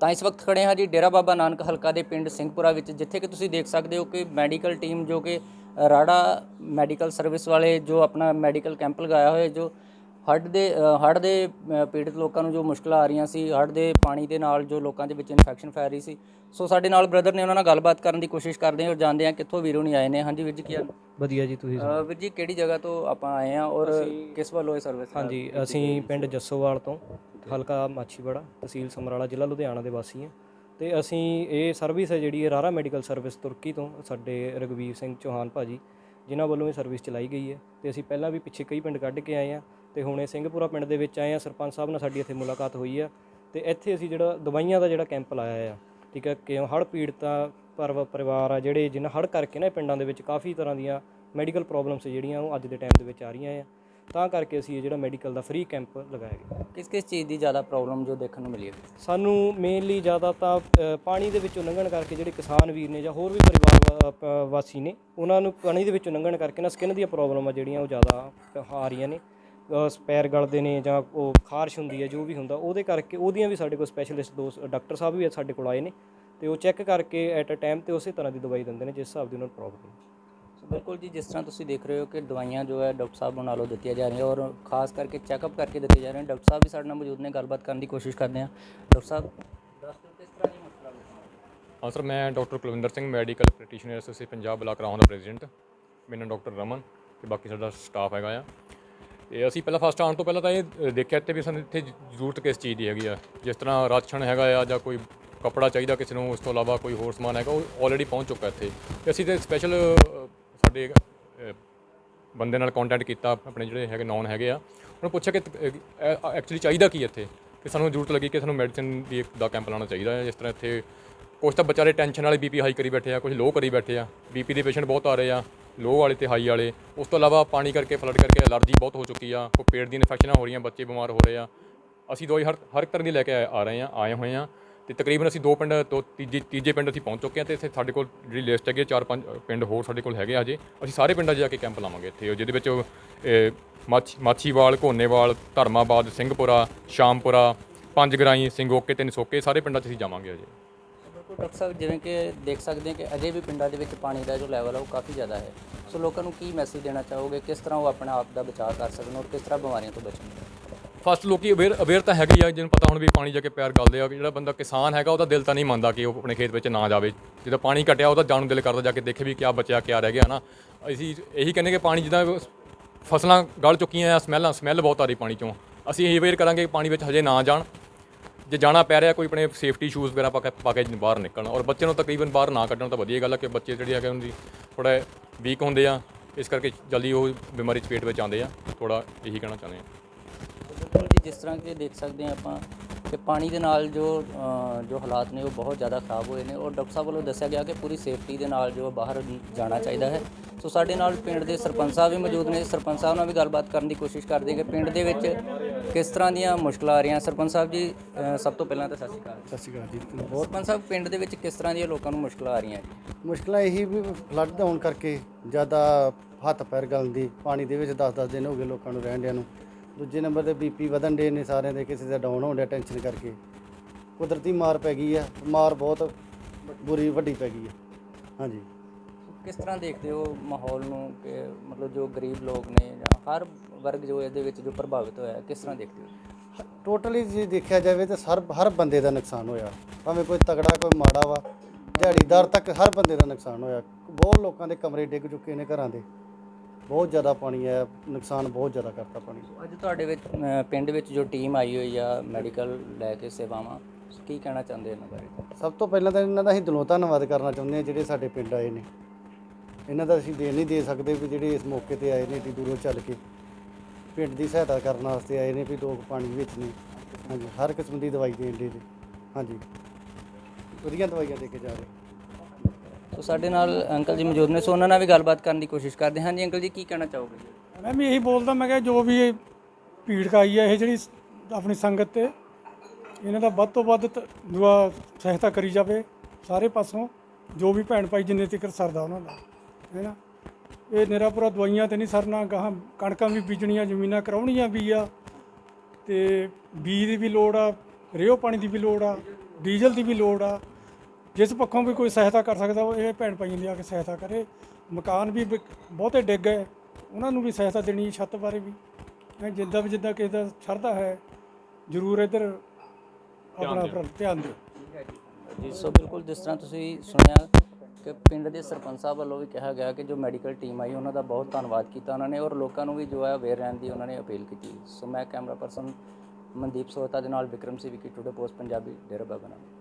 ਤਾਂ ਇਸ ਵਕਤ ਖੜੇ ਹਾਂ ਜੀ ਡੇਰਾ ਬਾਬਾ ਨਾਨਕ ਹਲਕਾ ਦੇ ਪਿੰਡ ਸਿੰਘਪੁਰਾ ਵਿੱਚ, ਜਿੱਥੇ ਕਿ ਤੁਸੀਂ ਦੇਖ ਸਕਦੇ ਹੋ ਕਿ ਮੈਡੀਕਲ ਟੀਮ ਜੋ ਕਿ ਰਾੜਾ ਮੈਡੀਕਲ ਸਰਵਿਸ ਵਾਲੇ ਜੋ ਆਪਣਾ ਮੈਡੀਕਲ ਕੈਂਪ ਲਗਾਇਆ ਹੋਇਆ, ਜੋ ਹੜ੍ਹ ਦੇ ਹੜ੍ਹ ਦੇ ਪੀੜਤ ਲੋਕਾਂ ਨੂੰ ਜੋ ਮੁਸ਼ਕਲਾਂ ਆ ਰਹੀਆਂ ਸੀ ਹੜ੍ਹ ਦੇ ਪਾਣੀ ਦੇ ਨਾਲ ਜੋ ਲੋਕਾਂ ਦੇ ਵਿੱਚ ਇਨਫੈਕਸ਼ਨ ਫੈਲ ਰਹੀ ਸੀ। ਸੋ ਸਾਡੇ ਨਾਲ ਬ੍ਰਦਰ ਨੇ ਉਹਨਾਂ ਨਾਲ ਗੱਲਬਾਤ ਕਰਨ ਦੀ ਕੋਸ਼ਿਸ਼ ਕਰਦੇ ਹਾਂ ਔਰ ਜਾਣਦੇ ਹਾਂ ਕਿੱਥੋਂ ਵੀਰੋ ਨਹੀਂ ਆਏ ਨੇ। ਹਾਂਜੀ ਵੀਰ ਜੀ ਕੀ ਹਾਲ? ਵਧੀਆ ਜੀ ਤੁਸੀਂ ਵੀਰ ਜੀ ਕਿਹੜੀ ਜਗ੍ਹਾ ਤੋਂ ਆਪਾਂ ਆਏ ਹਾਂ ਔਰ ਕਿਸ ਵੱਲੋਂ ਇਹ ਸਰਵਿਸ ਹਾਂਜੀ ਅਸੀਂ ਪਿੰਡ ਜੱਸੋਵਾਲ ਤੋਂ ਹਲਕਾ ਮਾਛੀਵਾੜਾ ਤਹਿਸੀਲ ਸਮਰਾਲਾ ਜ਼ਿਲ੍ਹਾ ਲੁਧਿਆਣਾ ਦੇ ਵਾਸੀ ਹਾਂ। ਤੇ ਅਸੀਂ ਇਹ ਸਰਵਿਸ ਹੈ ਜਿਹੜੀ ਹੈ ਰਾਰਾ ਮੈਡੀਕਲ ਸਰਵਿਸ ਤੁਰਕੀ ਤੋਂ ਸਾਡੇ ਰਗਵੀਰ ਸਿੰਘ ਚੌਹਾਨ ਭਾਜੀ ਜਿਨ੍ਹਾਂ ਵੱਲੋਂ ਇਹ ਸਰਵਿਸ ਚਲਾਈ ਗਈ ਹੈ। ਤੇ ਅਸੀਂ ਪਹਿਲਾਂ ਵੀ ਪਿੱਛੇ ਕਈ ਪਿੰਡ ਕੱਢ ਕੇ ਆਏ ਹਾਂ। ਤੇ ਹੁਣ ਇਹ ਸਿੰਘਪੁਰਾ ਪਿੰਡ ਦੇ ਵਿੱਚ ਆਏ ਹਾਂ ਸਰਪੰਚ ਸਾਹਿਬ ਨਾਲ ਸਾਡੀ ਇੱਥੇ ਮੁਲਾਕਾਤ ਹੋਈ ਆ ਤੇ ਇੱਥੇ ਅਸੀਂ ਜਿਹੜਾ ਦਵਾਈਆਂ ਦਾ ਜਿਹੜਾ ਕੈਂਪ ਲਾਇਆ ਆ ਠੀਕ ਹੈ ਕਿ ਹੜ੍ਹ ਪੀੜਤਾ ਪਰਵ ਪਰਿਵਾਰ ਆ ਜਿਹੜੇ ਜਿਨ੍ਹਾਂ ਹੜ੍ਹ ਕਰਕੇ ਨਾ ਪਿੰਡਾਂ ਦੇ ਵਿੱਚ ਕਾਫੀ ਤਰ੍ਹਾਂ ਦੀਆਂ ਮੈਡੀਕਲ ਪ੍ਰੋਬਲਮਸ ਜਿਹੜੀਆਂ ਉਹ ਅੱਜ ਦੇ ਟਾਈਮ ਦੇ ਵਿੱਚ ਆ ਰਹੀਆਂ ਆ ਤਾਂ ਕਰਕੇ ਅਸੀਂ ਇਹ ਜਿਹੜਾ ਮੈਡੀਕਲ ਦਾ ਫ੍ਰੀ ਕੈਂਪ ਲਗਾਇਆ ਗਿਆ। ਕਿਸ ਕਿਸ ਚੀਜ਼ ਦੀ ਜ਼ਿਆਦਾ ਪ੍ਰੋਬਲਮ ਜੋ ਦੇਖਣ ਨੂੰ ਮਿਲੀ ਹੈ? ਸਾਨੂੰ ਮੇਨਲੀ ਜ਼ਿਆਦਾ ਤਾਂ ਪਾਣੀ ਦੇ ਵਿੱਚੋਂ ਲੰਘਣ ਕਰਕੇ ਜਿਹੜੇ ਕਿਸਾਨ ਵੀਰ ਨੇ ਜਾਂ ਹੋਰ ਵੀ ਪਰਿਵਾਰ ਵਾਸੀ ਨੇ ਉਹਨਾਂ ਨੂੰ ਪਾਣੀ ਦੇ ਵਿੱਚੋਂ ਲੰਘਣ ਕਰਕੇ ਨਾ ਸਕਿਨ ਦੀਆਂ ਪ੍ਰੋਬਲਮਾਂ ਜਿਹੜੀਆਂ ਉਹ ਜ਼ਿਆਦਾ ਆ ਰਹੀਆਂ ਨੇ। ਅ, ਪੈਰ ਗਲਦੇ ਨੇ ਜਾਂ ਉਹ ਖਾਰਸ਼ ਹੁੰਦੀ ਹੈ ਜੋ ਵੀ ਹੁੰਦਾ ਉਹਦੇ ਕਰਕੇ ਉਹਦੀਆਂ ਵੀ ਸਾਡੇ ਕੋਲ ਸਪੈਸ਼ਲਿਸਟ ਦੋ ਡਾਕਟਰ ਸਾਹਿਬ ਵੀ ਸਾਡੇ ਕੋਲ ਆਏ ਨੇ ਤੇ ਉਹ ਚੈੱਕ ਕਰਕੇ ਐਟ ਅ ਟਾਈਮ ਤੇ ਉਸੇ ਤਰ੍ਹਾਂ ਦੀ ਦਵਾਈ ਦਿੰਦੇ ਨੇ ਜਿਸ ਹਿਸਾਬ ਦੀ ਉਹਨਾਂ ਨੂੰ ਪ੍ਰੋਬਲਮ ਸੋ ਬਿਲਕੁਲ ਜੀ ਜਿਸ ਤਰ੍ਹਾਂ ਤੁਸੀਂ ਦੇਖ ਰਹੇ ਹੋ ਕਿ ਦਵਾਈਆਂ ਜੋ ਹੈ ਡਾਕਟਰ ਸਾਹਿਬ ਨਾਲੋਂ ਦਿੱਤੀਆਂ ਜਾ ਰਹੀਆਂ ਔਰ ਖਾਸ ਕਰਕੇ ਚੈੱਕਅਪ ਕਰਕੇ ਦਿੱਤੀਆਂ ਜਾ ਰਹੀਆਂ। ਡਾਕਟਰ ਸਾਹਿਬ ਵੀ ਸਾਡੇ ਨਾਲ ਮੌਜੂਦ ਨੇ ਗੱਲਬਾਤ ਕਰਨ ਦੀ ਕੋਸ਼ਿਸ਼ ਕਰਦੇ ਹਾਂ। ਡਾਕਟਰ ਸਾਹਿਬ ਦੱਸ ਦਿਓ ਕਿਸ ਤਰ੍ਹਾਂ ਦੀ ਮਸਲਾ ਹੈ? ਹਾਂ ਸਰ ਮੈਂ doctor Kulwinder Singh medical practitioner association Punjab block Rahon ਦਾ ਪ੍ਰੈਜ਼ੀਡੈਂਟ ਮੇਰਾ ਨਾਮ ਡਾਕਟਰ ਰਮਨ ਤੇ ਬਾਕੀ ਸਾਡਾ ਸਟਾਫ ਹੈਗਾ ਆ। ਤੇ ਅਸੀਂ ਪਹਿਲਾਂ ਫਸਟ ਆਉਣ ਤੋਂ ਪਹਿਲਾਂ ਤਾਂ ਇਹ ਦੇਖਿਆ ਇੱਥੇ ਵੀ ਸਾਨੂੰ ਇੱਥੇ ਜ਼ਰੂਰਤ ਕਿਸ ਚੀਜ਼ ਦੀ ਹੈਗੀ ਆ। ਜਿਸ ਤਰ੍ਹਾਂ ਰਾਸ਼ਨ ਹੈਗਾ ਆ ਜਾਂ ਕੋਈ ਕੱਪੜਾ ਚਾਹੀਦਾ ਕਿਸੇ ਨੂੰ, ਉਸ ਤੋਂ ਇਲਾਵਾ ਕੋਈ ਹੋਰ ਸਮਾਨ ਹੈਗਾ, ਉਹ ਆਲਰੇਡੀ ਪਹੁੰਚ ਚੁੱਕਾ ਇੱਥੇ। ਤੇ ਅਸੀਂ ਤੇ ਸਪੈਸ਼ਲ ਸਾਡੇ ਬੰਦੇ ਨਾਲ ਕੰਟੈਕਟ ਕੀਤਾ, ਆਪਣੇ ਜਿਹੜੇ ਹੈਗੇ ਨੌਨ ਹੈਗੇ ਆ। ਉਹਨੂੰ ਪੁੱਛਿਆ ਕਿ ਐਕਚੁਅਲੀ ਚਾਹੀਦਾ ਕੀ ਇੱਥੇ? ਕਿ ਸਾਨੂੰ ਜ਼ਰੂਰਤ ਲੱਗੀ ਕਿ ਸਾਨੂੰ ਮੈਡੀਸਿਨ ਦੀ ਦਾ ਕੈਂਪ ਲਾਉਣਾ ਚਾਹੀਦਾ ਹੈ ਜਿਸ ਤਰ੍ਹਾਂ ਇੱਥੇ ਕੁਝ ਤਾਂ ਵਿਚਾਰੇ ਟੈਨਸ਼ਨ ਵਾਲੇ ਬੀਪੀ ਹਾਈ ਕਰੀ ਬੈਠੇ ਆ ਕੁਝ ਲੋ ਕਰੀ ਬੈਠੇ ਆ। ਬੀਪੀ ਦੇ ਪੇਸ਼ੈਂਟ ਬਹੁਤ ਆ ਰਹੇ ਆ। ਲੋ ਵਾਲੇ ਤੇ ਹਾਈ ਵਾਲੇ ਉਸ ਤੋਂ ਇਲਾਵਾ ਪਾਣੀ ਕਰਕੇ ਫਲੱਡ ਕਰਕੇ ਅਲਰਜੀ ਬਹੁਤ ਹੋ ਚੁੱਕੀ ਆ ਕੋਈ ਪੇਟ ਦੀਆਂ ਇਨਫੈਕਸ਼ਨਾਂ ਹੋ ਰਹੀਆਂ ਬੱਚੇ ਬਿਮਾਰ ਹੋ ਰਹੇ ਆ। ਅਸੀਂ ਦਵਾਈ ਹਰ ਹਰ ਤਰ੍ਹਾਂ ਦੀ ਲੈ ਕੇ ਆ ਰਹੇ ਆ ਆਏ ਹੋਏ ਆ ਤੇ ਤਕਰੀਬਨ ਅਸੀਂ ਦੋ ਪਿੰਡ ਤੋਂ ਤੀਜੇ ਤੀਜੇ ਪਿੰਡ ਅਸੀਂ ਪਹੁੰਚ ਚੁੱਕੇ ਆ ਤੇ ਇੱਥੇ ਸਾਡੇ ਕੋਲ ਜਿਹੜੀ ਲਿਸਟ ਹੈਗੀ ਆ, ਚਾਰ ਪੰਜ ਪਿੰਡ ਹੋਰ ਸਾਡੇ ਕੋਲ ਹੈਗੇ ਆ ਅਜੇ ਅਸੀਂ ਸਾਰੇ ਪਿੰਡਾਂ 'ਚ ਜਾ ਕੇ ਕੈਂਪ ਲਾਵਾਂਗੇ ਇੱਥੇ ਜਿਹਦੇ ਵਿੱਚ ਮਾਛ ਮਾਛੀਵਾਲ ਘੋਨੇਵਾਲ ਧਰਮਾਬਾਦ ਸਿੰਘਪੁਰਾ ਸ਼ਾਮਪੁਰਾ ਪੰਜ ਗਰਾਈ ਸਿੰਘੋਕੇ ਤੇ ਨਸੋਕੇ ਸਾਰੇ ਪਿੰਡਾਂ 'ਚ ਅਸੀਂ ਜਾਵਾਂਗੇ ਅਜੇ ਬਿਲਕੁਲ ਡਾਕਟਰ ਸਾਹਿਬ, ਜਿਵੇਂ ਕਿ ਦੇਖ ਸਕਦੇ ਹਾਂ ਕਿ ਅਜੇ ਵੀ ਪਿੰਡਾਂ ਦੇ ਵਿੱਚ ਪਾਣੀ ਦਾ ਜੋ ਲੈਵਲ ਹੈ ਉਹ ਕਾਫੀ ਜ਼ਿਆਦਾ ਹੈ। ਸੋ ਲੋਕਾਂ ਨੂੰ ਕੀ ਮੈਸੇਜ ਦੇਣਾ ਚਾਹੋਗੇ? ਕਿਸ ਤਰ੍ਹਾਂ ਉਹ ਆਪਣੇ ਆਪ ਦਾ ਬਚਾਅ ਕਰ ਸਕਣ ਔਰ ਕਿਸ ਤਰ੍ਹਾਂ ਬਿਮਾਰੀਆਂ ਤੋਂ ਬਚਣ? ਫਸਟ ਲੋਕੀ ਅਵੇਅਰ ਅਵੇਅਰ ਤਾਂ ਹੈਗੇ ਆ, ਜਿਹਨੂੰ ਪਤਾ ਹੁਣ ਵੀ ਪਾਣੀ ਜਾ ਕੇ ਪੈਰ ਗਲਦੇ ਆ ਜਿਹੜਾ ਬੰਦਾ ਕਿਸਾਨ ਹੈਗਾ ਉਹਦਾ ਦਿਲ ਤਾਂ ਨਹੀਂ ਮੰਨਦਾ ਕਿ ਉਹ ਆਪਣੇ ਖੇਤ ਵਿੱਚ ਨਾ ਜਾਵੇ। ਜਦੋਂ ਪਾਣੀ ਘਟਿਆ ਉਹਦਾ ਜਾਣ ਨੂੰ ਦਿਲ ਕਰਦਾ ਜਾ ਕੇ ਦੇਖੇ ਵੀ ਕਿਆ ਬਚਿਆ, ਕਿਆ ਰਹਿ ਗਿਆ ਨਾ ਅਸੀਂ ਇਹੀ ਕਹਿੰਦੇ ਕਿ ਪਾਣੀ ਜਿੱਦਾਂ ਫਸਲਾਂ ਗਲ ਚੁੱਕੀਆਂ ਆ ਸਮੈਲਾਂ ਸਮੈਲ ਬਹੁਤ ਆ ਰਹੀ ਪਾਣੀ ਚੋਂ। ਅਸੀਂ ਇਹ ਅਵੇਅਰ ਕਰਾਂਗੇ ਕਿ ਪਾਣੀ ਵਿੱਚ ਹਜੇ ਨਾ ਜਾਣ। ਜੇ ਜਾਣਾ ਪੈ ਰਿਹਾ ਕੋਈ ਆਪਣੇ ਸੇਫਟੀ ਸ਼ੂਜ਼ ਵਗੈਰਾ ਪਾ ਕੇ ਪਾ ਕੇ ਬਾਹਰ ਨਿਕਲਣ ਔਰ ਬੱਚੇ ਨੂੰ ਤਕਰੀਬਨ ਬਾਹਰ ਨਾ ਕੱਢਣ ਤਾਂ ਵਧੀਆ ਗੱਲ ਹੈ ਕਿ ਬੱਚੇ ਜਿਹੜੇ ਹੈਗੇ ਉਹਨਾਂ ਦੀ ਥੋੜਾ ਵੀਕ ਹੁੰਦੇ ਆ, ਇਸ ਕਰਕੇ ਜਲਦੀ ਉਹ ਬਿਮਾਰੀ ਚਪੇਟ ਵਿੱਚ ਆਉਂਦੇ ਆ। ਥੋੜਾ ਇਹੀ ਕਹਿਣਾ ਚਾਹੁੰਦੇ ਆ। ਬਿਲਕੁਲ ਜੀ, ਜਿਸ ਤਰ੍ਹਾਂ ਕਿ ਦੇਖ ਸਕਦੇ ਹਾਂ ਆਪਾਂ ਕਿ ਪਾਣੀ ਦੇ ਨਾਲ ਜੋ ਜੋ ਹਾਲਾਤ ਨੇ ਉਹ ਬਹੁਤ ਜ਼ਿਆਦਾ ਖਰਾਬ ਹੋਏ ਨੇ ਔਰ ਡਾਕਟਰ ਸਾਹਿਬ ਵੱਲੋਂ ਦੱਸਿਆ ਗਿਆ ਕਿ ਪੂਰੀ ਸੇਫਟੀ ਦੇ ਨਾਲ ਜੋ ਬਾਹਰ ਜਾਣਾ ਚਾਹੀਦਾ ਹੈ। ਸੋ ਸਾਡੇ ਨਾਲ ਪਿੰਡ ਦੇ ਸਰਪੰਚ ਸਾਹਿਬ ਵੀ ਮੌਜੂਦ ਨੇ। ਸਰਪੰਚ ਸਾਹਿਬ ਨਾਲ ਵੀ ਗੱਲਬਾਤ ਕਰਨ ਦੀ ਕੋਸ਼ਿਸ਼ ਕਰਦੇ ਕਿ ਪਿੰਡ ਦੇ ਵਿੱਚ ਕਿਸ ਤਰ੍ਹਾਂ ਦੀਆਂ ਮੁਸ਼ਕਲਾਂ ਆ ਰਹੀਆਂ। ਸਰਪੰਚ ਸਾਹਿਬ ਜੀ ਸਭ ਤੋਂ ਪਹਿਲਾਂ ਤਾਂ ਸਤਿ ਸ਼੍ਰੀ ਅਕਾਲ। ਸਤਿ ਸ਼੍ਰੀ ਅਕਾਲ ਜੀ। ਬਹੁਤ ਸਰਪੰਚ ਸਾਹਿਬ ਪਿੰਡ ਦੇ ਵਿੱਚ ਕਿਸ ਤਰ੍ਹਾਂ ਦੀਆਂ ਲੋਕਾਂ ਨੂੰ ਮੁਸ਼ਕਲਾਂ ਆ ਰਹੀਆਂ ਜੀ? ਮੁਸ਼ਕਲਾਂ ਇਹੀ ਵੀ ਫਲੱਡ ਹੋਣ ਕਰਕੇ ਜ਼ਿਆਦਾ ਹੱਥ ਪੈਰ ਗਲਣ ਦੀ ਪਾਣੀ ਦੇ ਵਿੱਚ 10-10 ਦਿਨ ਹੋ ਗਏ ਲੋਕਾਂ ਨੂੰ ਰਹਿਣ ਡਿਆਂ ਨੂੰ। ਦੂਜੇ ਨੰਬਰ ਤੇ ਬੀਪੀ ਵਧਣ ਦੇ ਨੇ ਸਾਰਿਆਂ ਦੇ ਕਿਸੇ ਦਾ ਡਾਊਨ ਹੋਣ ਡਿਆ ਟੈਨਸ਼ਨ ਕਰਕੇ। ਕੁਦਰਤੀ ਮਾਰ ਪੈ ਗਈ ਆ ਮਾਰ ਬਹੁਤ ਬੁਰੀ ਵੱਡੀ ਪੈ ਗਈ ਆ। ਹਾਂਜੀ। ਕਿਸ ਤਰ੍ਹਾਂ ਦੇਖਦੇ ਹੋ ਮਾਹੌਲ ਨੂੰ ਕਿ ਮਤਲਬ ਜੋ ਗਰੀਬ ਲੋਕ ਨੇ ਜਾਂ ਹਰ ਵਰਗ ਜੋ ਇਹਦੇ ਵਿੱਚ ਜੋ ਪ੍ਰਭਾਵਿਤ ਹੋਇਆ ਹੈ, ਕਿਸ ਤਰ੍ਹਾਂ ਦੇਖਦੇ ਹੋ? ਟੋਟਲੀ ਜੇ ਦੇਖਿਆ ਜਾਵੇ ਤਾਂ ਹਰ ਹਰ ਬੰਦੇ ਦਾ ਨੁਕਸਾਨ ਹੋਇਆ। ਭਾਵੇਂ ਕੋਈ ਤਗੜਾ ਕੋਈ ਮਾੜਾ ਵਾ ਦਿਹਾੜੀਦਾਰ ਤੱਕ ਹਰ ਬੰਦੇ ਦਾ ਨੁਕਸਾਨ ਹੋਇਆ। ਬਹੁਤ ਲੋਕਾਂ ਦੇ ਕਮਰੇ ਡਿੱਗ ਚੁੱਕੇ ਨੇ ਘਰਾਂ ਦੇ। ਬਹੁਤ ਜ਼ਿਆਦਾ ਪਾਣੀ ਆਇਆ ਨੁਕਸਾਨ ਬਹੁਤ ਜ਼ਿਆਦਾ ਕਰਤਾ ਪਾਣੀ। ਅੱਜ ਤੁਹਾਡੇ ਵਿੱਚ ਅ, ਪਿੰਡ ਵਿੱਚ ਜੋ ਟੀਮ ਆਈ ਹੋਈ ਆ ਮੈਡੀਕਲ ਲੈ ਕੇ ਸੇਵਾਵਾਂ ਕੀ ਕਹਿਣਾ ਚਾਹੁੰਦੇ ਇਹਨਾਂ ਬਾਰੇ? ਸਭ ਤੋਂ ਪਹਿਲਾਂ ਤਾਂ ਇਹਨਾਂ ਦਾ ਅਸੀਂ ਦਿਲੋਂ ਧੰਨਵਾਦ ਕਰਨਾ ਚਾਹੁੰਦੇ ਹਾਂ ਜਿਹੜੇ ਸਾਡੇ ਪਿੰਡ ਆਏ ਨੇ। ਇਹਨਾਂ ਦਾ ਅਸੀਂ ਦੇ ਨਹੀਂ ਦੇ ਸਕਦੇ ਵੀ ਜਿਹੜੇ ਇਸ ਮੌਕੇ ਤੇ ਆਏ ਨੇ ਏਡੀ ਦੂਰੋਂ ਚੱਲ ਕੇ ਪਿੰਡ ਦੀ ਸਹਾਇਤਾ ਕਰਨ ਵਾਸਤੇ ਆਏ ਨੇ ਵੀ ਲੋਕ ਪਾਣੀ ਵਿੱਚ ਨੇ। ਹਾਂਜੀ ਹਰ ਕਿਸਮ ਦੀ ਦਵਾਈ ਦੇਣ ਦੇ ਜੀ ਹਾਂਜੀ। ਵਧੀਆ ਦਵਾਈਆਂ ਦੇ ਕੇ ਜਾ ਰਹੇ। ਸੋ ਸਾਡੇ ਨਾਲ ਅੰਕਲ ਜੀ ਮੌਜੂਦ ਨੇ, ਸੋ ਉਹਨਾਂ ਨਾਲ ਵੀ ਗੱਲਬਾਤ ਕਰਨ ਦੀ ਕੋਸ਼ਿਸ਼ ਕਰਦੇ ਹਾਂ। ਹਾਂਜੀ ਅੰਕਲ ਜੀ, ਕੀ ਕਹਿਣਾ ਚਾਹੋਗੇ? ਮੈਂ ਵੀ ਇਹੀ ਬੋਲਦਾ, ਮੈਂ ਕਿਹਾ ਜੋ ਵੀ ਇਹ ਭੀੜ ਆਈ ਹੈ ਇਹ ਜਿਹੜੀ ਆਪਣੀ ਸੰਗਤ ਤੇ, ਇਹਨਾਂ ਦਾ ਵੱਧ ਤੋਂ ਵੱਧ ਦੁਆ, ਸਹਾਇਤਾ ਕਰੀ ਜਾਵੇ ਸਾਰੇ ਪਾਸੋਂ, ਜੋ ਵੀ ਭੈਣ ਭਾਈ ਜਿੰਨੇ ਤੱਕ ਸਰਦਾ ਉਹਨਾਂ ਦਾ, ਹੈ ਨਾ? ਇਹ ਨਿਰਾਪੁਰਾ ਦਵਾਈਆਂ ਤੇ ਨਹੀਂ ਸਰਨਾ, ਗਾਹਾਂ ਕਣਕਾਂ ਵੀ ਬੀਜਣੀਆਂ, ਜ਼ਮੀਨਾਂ ਕਰਾਉਣੀਆਂ ਵੀ ਆ, ਤੇ ਬੀਜ ਦੀ ਵੀ ਲੋੜ ਆ ਰੇਓ ਪਾਣੀ ਦੀ ਵੀ ਲੋੜ ਆ, ਡੀਜ਼ਲ ਦੀ ਵੀ ਲੋੜ ਆ ਜਿਸ ਪੱਖੋਂ ਵੀ ਕੋਈ ਸਹਾਇਤਾ ਕਰ ਸਕਦਾ ਉਹ ਇਹ ਭੈਣ ਭਾਈਆਂ ਦੀ ਆ ਕੇ ਸਹਾਇਤਾ ਕਰੇ। ਮਕਾਨ ਵੀ ਬਹੁਤੇ ਡਿੱਗ ਗਏ। ਉਹਨਾਂ ਨੂੰ ਵੀ ਸਹਾਇਤਾ ਦੇਣੀ ਹੈ ਛੱਤ ਬਾਰੇ ਵੀ। ਹੈਂ, ਜਿੱਦਾਂ ਵੀ ਜਿੱਦਾਂ ਕਿਸੇ ਦਾ ਸ਼ਰਧਾ ਹੈ ਜ਼ਰੂਰ ਇੱਧਰ ਆਪਣਾ ਆਪਣਾ ਧਿਆਨ ਦਿਓ। ਜੀ। ਸੋ ਬਿਲਕੁਲ ਜਿਸ ਤਰ੍ਹਾਂ ਤੁਸੀਂ ਸੁਣਿਆ ਕਿ ਪਿੰਡ ਦੇ ਸਰਪੰਚ ਸਾਹਿਬ ਵੱਲੋਂ ਵੀ ਕਿਹਾ ਗਿਆ ਕਿ ਜੋ ਮੈਡੀਕਲ ਟੀਮ ਆਈ ਉਹਨਾਂ ਦਾ ਬਹੁਤ ਧੰਨਵਾਦ ਕੀਤਾ ਉਹਨਾਂ ਨੇ ਔਰ ਲੋਕਾਂ ਨੂੰ ਵੀ ਜੋ ਹੈ ਅਵੇਅਰ ਰਹਿਣ ਦੀ ਉਹਨਾਂ ਨੇ ਅਪੀਲ ਕੀਤੀ। ਸੋ ਮੈਂ ਕੈਮਰਾ ਪਰਸਨ ਮਨਦੀਪ ਸੋਹਤਾ ਦੇ ਨਾਲ ਵਿਕਰਮ ਸੀ ਵਿਕੀ ਟੂਡੇ ਪੋਸਟ ਪੰਜਾਬੀ ਡੇਰਾ ਬਾਬਾ ਨਾਨਕ।